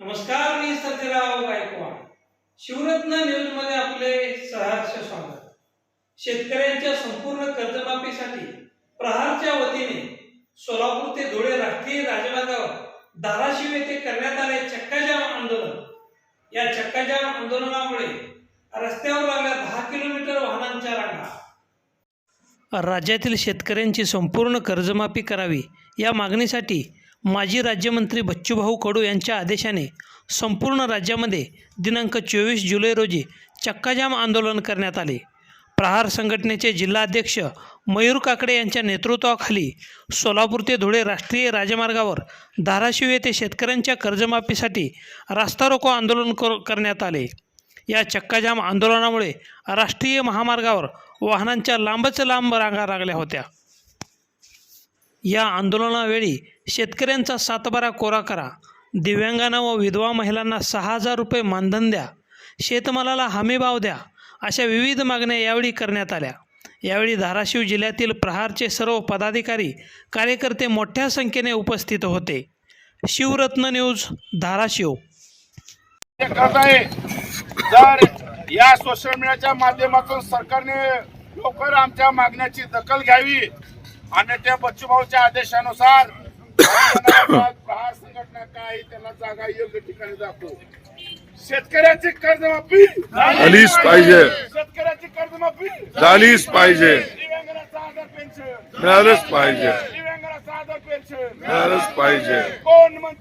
नमस्कार मी सत्यराव गायकवाड. शिवरत्न न्यूजमध्ये आपले सहर्ष स्वागत. शेतकऱ्यांच्या संपूर्ण कर्जमाफीसाठी प्रहारच्या वतीने सोलापूर ते धुळे राष्ट्रीय राजमार्गावर धाराशिव येथे करण्यात आले चक्काजाम आंदोलन. या चक्काजाम आंदोलनामुळे रस्त्यावर लागल्या दहा किलोमीटर वाहनांच्या रांगा राज्यातील शेतकऱ्यांची संपूर्ण कर्जमाफी करावी या मागणीसाठी माजी राज्यमंत्री बच्चूभाऊ कडू यांच्या आदेशाने संपूर्ण राज्यामध्ये दिनांक चोवीस जुलै रोजी चक्काजाम आंदोलन करण्यात आले. प्रहार संघटनेचे जिल्हाध्यक्ष मयूर काकडे यांच्या नेतृत्वाखाली सोलापूर ते धुळे राष्ट्रीय राजमार्गावर धाराशिव येथे शेतकऱ्यांच्या कर्जमाफीसाठी रास्ता रोको आंदोलन कर करण्यात आले. या चक्काजाम आंदोलनामुळे राष्ट्रीय महामार्गावर वाहनांच्या लांबच लांब रांगा लागल्या होत्या. या आंदोलनावेळी शेतकऱ्यांचा सातबारा कोरा करा दिव्यांगांना व विधवा महिलांना सहा हजार रुपये मानधन द्या शेतमालाला हमीभाव द्या अशा विविध मागण्या यावेळी करण्यात आल्या. यावेळी धाराशिव जिल्ह्यातील प्रहारचे सर्व पदाधिकारी कार्यकर्ते मोठ्या संख्येने उपस्थित होते. शिवरत्न न्यूज धाराशिव. जर या सोशल मीडियाच्या माध्यमातून सरकारने लवकर आमच्या मागण्याची दखल घ्यावी आणि त्या बच्चूभाऊच्या आदेशानुसार प्रहार संघटना काय त्याला जागा योग्य ठिकाणी दाखवू. शेतकऱ्याची कर्जमाफी झालीच पाहिजे. शेतकऱ्याची कर्जमाफी झालीच पाहिजे. आधार पेन्शन. मिळालंच पाहिजे. आधार पेन्शन. मिळालंच पाहिजे. कोण म्हणते